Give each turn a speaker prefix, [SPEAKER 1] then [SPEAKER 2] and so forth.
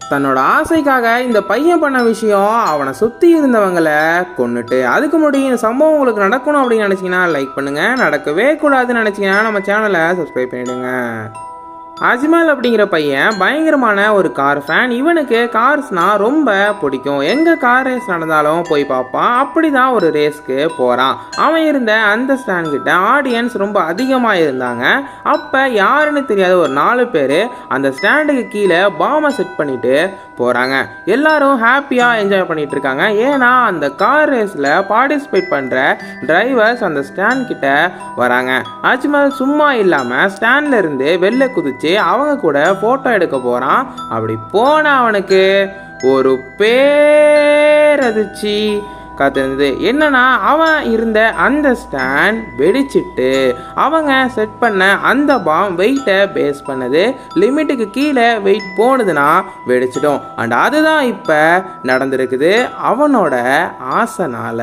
[SPEAKER 1] தன்னோட ஆசைக்காக இந்த பையன் பண்ண விஷயம் அவனை சுற்றி இருந்தவங்களை கொன்னுட்டு அதுக்கு முன்னாடி இந்த சம்பவம் உங்களுக்கு நடக்கணும் அப்படின்னு நினச்சிங்கன்னா லைக் பண்ணுங்கள் நடக்கவே கூடாதுன்னு நினச்சிங்கன்னா நம்ம சேனலை சப்ஸ்கிரைப் பண்ணிவிடுங்க அஜ்மல் அப்படிங்கிற பையன் பயங்கரமான ஒரு கார் ஃபேன் இவனுக்கு கார்ஸ்னால் ரொம்ப பிடிக்கும். எங்கே கார் ரேஸ் நடந்தாலும் போய் பார்ப்பான். அப்படி தான் ஒரு ரேஸ்க்கு போகிறான் அவன் இருந்த அந்த ஸ்டாண்ட் கிட்ட ஆடியன்ஸ் ரொம்ப அதிகமாக இருந்தாங்க. அப்போ யாருன்னு தெரியாத ஒரு நாலு பேர் அந்த ஸ்டாண்டுக்கு கீழே பாமை செட் பண்ணிட்டு போகிறாங்க எல்லாரும் ஹாப்பியாக என்ஜாய் பண்ணிட்டு இருக்காங்க. ஏன்னா அந்த கார் ரேஸில் பார்ட்டிசிபேட் பண்ணுற டிரைவர்ஸ் அந்த ஸ்டாண்ட் கிட்ட வராங்க. அஜ்மல் சும்மா இல்லாமல் ஸ்டாண்ட்லேருந்து வெளில குதிச்சு அவங்க கூட ஃபோட்டோ எடுக்க போகிறான் அப்படி போன அவனுக்கு ஒரு பேரதிர்ச்சி. காத்திருந்தது. என்னன்னா அவன் இருந்த அந்த ஸ்டாண்ட் வெடிச்சிட்டு அவங்க செட் பண்ண அந்த பாம் வெயிட்டை பேஸ் பண்ணது. லிமிட்டுக்கு கீழே வெயிட் போனதுன்னா வெடிச்சிடும். அண்ட் அதுதான் இப்போ நடந்திருக்குது அவனோட ஆசைனால.